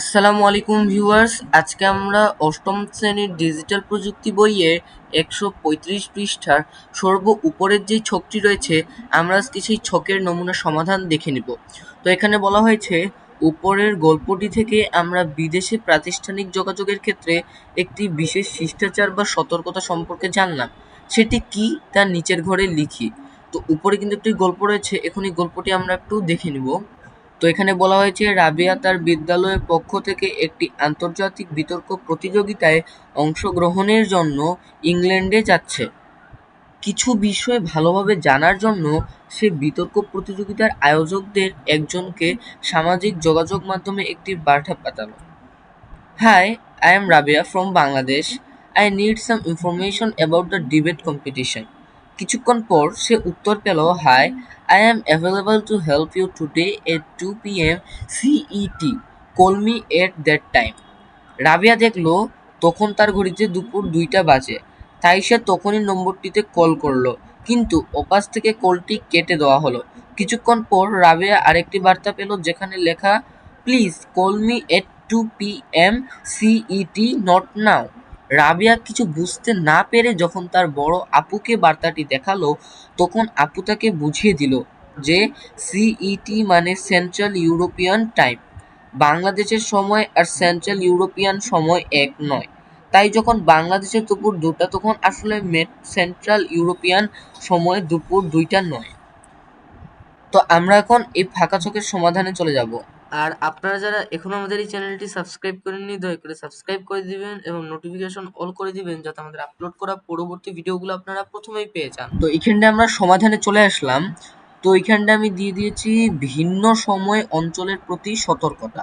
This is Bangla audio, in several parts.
আসসালামু আলাইকুম ভিউয়ার্স। আজকে আমরা অষ্টম শ্রেণির ডিজিটাল প্রযুক্তি বইয়ে একশো পঁয়ত্রিশ পৃষ্ঠার সর্ব উপরের যে ছকটি রয়েছে, আমরা আজকে সেই ছকের নমুনা সমাধান দেখে নিব। তো এখানে বলা হয়েছে, উপরের গল্পটি থেকে আমরা বিদেশে প্রাতিষ্ঠানিক যোগাযোগের ক্ষেত্রে একটি বিশেষ শিষ্টাচার বা সতর্কতা সম্পর্কে জানলাম। সেটি কি তার নিচের ঘরে লিখি। তো উপরে কিন্তু একটি গল্প রয়েছে, এখন এই গল্পটি আমরা একটু দেখে নিব। তো এখানে বলা হয়েছে, রাবিয়া তার বিদ্যালয়ের পক্ষ থেকে একটি আন্তর্জাতিক বিতর্ক প্রতিযোগিতায় অংশগ্রহণের জন্য ইংল্যান্ডে যাচ্ছে। কিছু বিষয় ভালোভাবে জানার জন্য সে বিতর্ক প্রতিযোগিতার আয়োজকদের একজনকে সামাজিক যোগাযোগ মাধ্যমে একটি বার্তা পাঠালো। Hi, I am Rabeya from Bangladesh. I need some information about the debate competition. কিছুক্ষণ পর সে উত্তর পেল, hi I am available to help you today at two P M CET call me at that time Rabia দেখল, তখন তার ঘড়িতে দুপুর দুইটা বাজে। তাই সে তখনই নম্বরটিতে কল করল। কিন্তু ওপাশ থেকে কলটি কেটে দেওয়া হলো। কিছুক্ষণ পর রাবিয়া আরেকটি বার্তা পেল, যেখানে লেখা please call me at two P M CET not now Rabia কিছু বুঝতে না পেরে যখন তার বড় আপুকে বার্তাটি দেখাল, তখন আপু তাকে বুঝিয়ে দিল যে সিইটি মানে সেন্ট্রাল ইউরোপিয়ান টাইম বাংলাদেশের সময় আর সেন্ট্রাল ইউরোপিয়ান সময় এক নয়। তাই যখন বাংলাদেশের দুপুর দুটা তখন আসলে সেন্ট্রাল ইউরোপিয়ান সময় দুপুর দুইটা নয়। তো আমরা এখন এই ফাঁকা চোখের সমাধানে চলে যাব। আর আপনারা যারা এখনও আমাদের এই চ্যানেলটি সাবস্ক্রাইব করেননি, দয়া করে সাবস্ক্রাইব করে দিবেন এবং নোটিফিকেশন অল করে দিবেন যাতে আমাদের আপলোড করা পরবর্তী ভিডিওগুলো আপনারা প্রথমেই পেয়ে যান। তো এইখানটা আমরা সমাধানে চলে আসলাম। তো এইখানটা আমি দিয়ে দিয়েছি ভিন্ন সময় অঞ্চলের প্রতি সতর্কতা।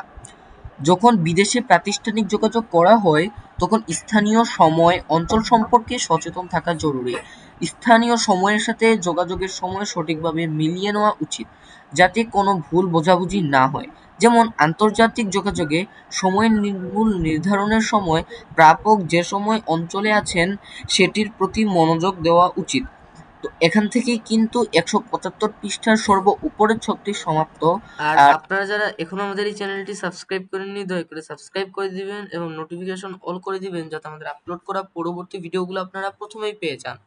যখন বিদেশে প্রাতিষ্ঠানিক যোগাযোগ করা হয়, তখন স্থানীয় সময়, অঞ্চল সম্পর্কে সচেতন থাকা জরুরি। স্থানীয় সময়ের সাথে যোগাযোগের সময় সঠিকভাবে মিলিয়ে নেওয়া উচিত যাতে কোনো ভুল বোঝাবুঝি না হয়। যেমন আন্তর্জাতিক যোগাযোগে সময় ভুল নির্ধারণের সময় প্রাপক যে সময় অঞ্চলে আছেন সেটির প্রতি মনোযোগ দেওয়া উচিত। তো এখান থেকেই কিন্তু একশো পঁচাত্তর পৃষ্ঠার সর্ব উপরের ছকটি সমাপ্ত। আর আপনারা যারা এখনও আমাদের এই চ্যানেলটি সাবস্ক্রাইব করেননি দয়া করে সাবস্ক্রাইব করে দিবেন এবং নোটিফিকেশন অল করে দিবেন যাতে আমাদের আপলোড করা পরবর্তী ভিডিওগুলো আপনারা প্রথমেই পেয়ে যান।